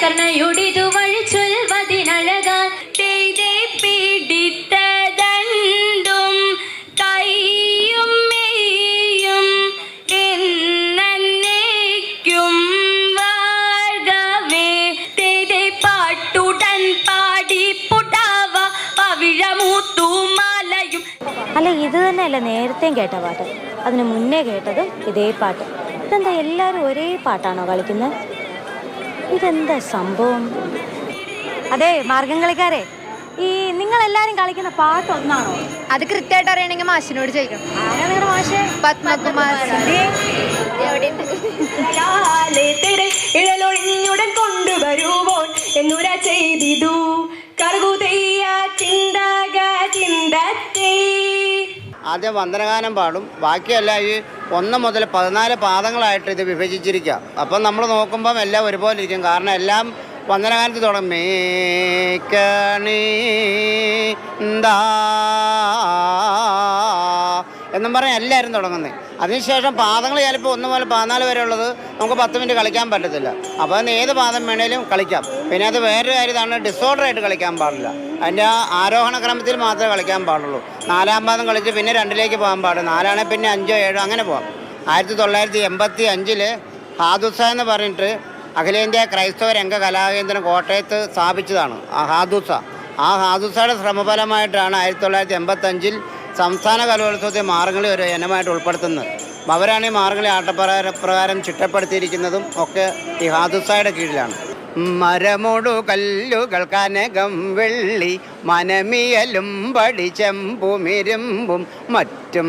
കർണയുടിതു വഴി ചൊൽവതിനഴകാൽ തെയ്തേ പിടിത്തതണ്ടും കൈയും മെയ്യും എന്നേക്കും വാർഗവേ തേതേ പാട്ടുടൻ പാടി പുടാവ പവിഴമൂത്തുമാലയും അല്ല ഇത് തന്നെയല്ല നേരത്തെയും കേട്ട പാട്ട് അതിന് മുന്നേ കേട്ടതും ഇതേ പാട്ട് ഇതെന്താ എല്ലാവരും ഒരേ പാട്ടാണോ കളിക്കുന്നത് ഇതെന്താ സംഭവം? അതെ മാർഗം കളിക്കാരെ ഈ നിങ്ങൾ എല്ലാരും കളിക്കുന്ന പാട്ട് ഒന്നാണോ അത് കൃത്യമായിട്ട് അറിയണമെങ്കിൽ മാഷിനോട് ചോദിക്കണം. ആരാ നിങ്ങളുടെ മാഷ്? പത്മകുമാർ. ഇഴലൊഴിഞ്ഞുടൻ കൊണ്ടുവരുവോൻ ആദ്യം വന്ദനഗാനം പാടും. ബാക്കിയല്ല ഈ ഒന്ന് മുതൽ പതിനാല് പാദങ്ങളായിട്ട് ഇത് വിഭജിച്ചിരിക്കുക അപ്പം നമ്മൾ നോക്കുമ്പം എല്ലാം ഒരുപോലെ ഇരിക്കും. കാരണം എല്ലാം വന്ദനഗാനത്തിൽ തുടങ്ങും. മേക്കണി എന്താ എന്നും പറഞ്ഞ് എല്ലാവരും തുടങ്ങുന്നത് അതിനുശേഷം പാദങ്ങൾ ചിലപ്പോൾ ഒന്ന് മുതൽ പതിനാല് വരെ ഉള്ളത് നമുക്ക് പത്ത് മിനിറ്റ് കളിക്കാൻ പറ്റത്തില്ല. അപ്പോൾ ഏത് പാദം വേണേലും കളിക്കാം. പിന്നെ അത് വേറൊരു കാര്യം ഇതാണ് ഡിസോർഡർ ആയിട്ട് കളിക്കാൻ പാടില്ല. അതിന്റെ ആരോഹണ ക്രമത്തിൽ മാത്രമേ കളിക്കാൻ പാടുള്ളൂ. നാലാം പാദം കളിച്ച് പിന്നെ രണ്ടിലേക്ക് പോകാൻ പാടും. നാലാണെ പിന്നെ അഞ്ചോ ഏഴോ അങ്ങനെ പോകാം ആയിരത്തി തൊള്ളായിരത്തി എൺപത്തി അഞ്ചിൽ ഹാദുസ എന്ന് പറഞ്ഞിട്ട് അഖിലേന്ത്യാ ക്രൈസ്തവ രംഗ കലാകേന്ദ്രം കോട്ടയത്ത് സ്ഥാപിച്ചതാണ് ആ ഹാദുസ. ആ ഹാദുസയുടെ ശ്രമഫലമായിട്ടാണ് ആയിരത്തി തൊള്ളായിരത്തി എൺപത്തഞ്ചിൽ സംസ്ഥാന കലോത്സവത്തെ മാർഗംകളി ഒരു ഇനമായിട്ട് ഉൾപ്പെടുത്തുന്നത്. അവരാണ് ഈ മാർഗംകളി ആട്ടപ്രകാരം പ്രകാരം ചിട്ടപ്പെടുത്തിയിരിക്കുന്നതും ഒക്കെ ഈ ഹാദുസയുടെ കീഴിലാണ്. മരമൊടു കല്ലുകൾ കനകം വെള്ളി മനമിയലും പടിച്ചെമ്പുമിരുമ്പും മറ്റും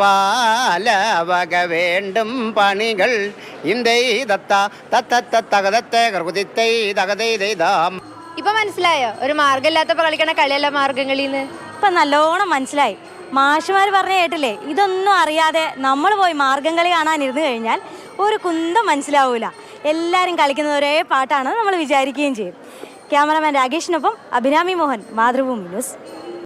പാലവക വേണ്ടും പണികൾ ഇന്ദൈ ദത്ത തത്ത തകതത്തെ കൃതിത്തൈ തകതൈ ദൈതാം ഇപ്പൊ മനസ്സിലായോ? ഒരു മാർഗമില്ലാത്തപ്പോ കളിക്കണ കളിയല്ല മാർഗംകളിന്ന് ഇപ്പൊ നല്ലോണം മനസ്സിലായി. മാഷുമാർ പറഞ്ഞ കേട്ടില്ലേ? ഇതൊന്നും അറിയാതെ നമ്മൾ പോയി മാർഗം കളി കാണാനിരുന്നു കഴിഞ്ഞാൽ ഒരു കുന്തം മനസ്സിലാവൂല. എല്ലാവരും കളിക്കുന്ന ഒരേ പാട്ടാണ് നമ്മൾ വിചാരിക്കുകയും ചെയ്യും. ക്യാമറമാൻ രാകേഷിനൊപ്പം അഭിരാമി മോഹൻ മാതൃഭൂമി ന്യൂസ്.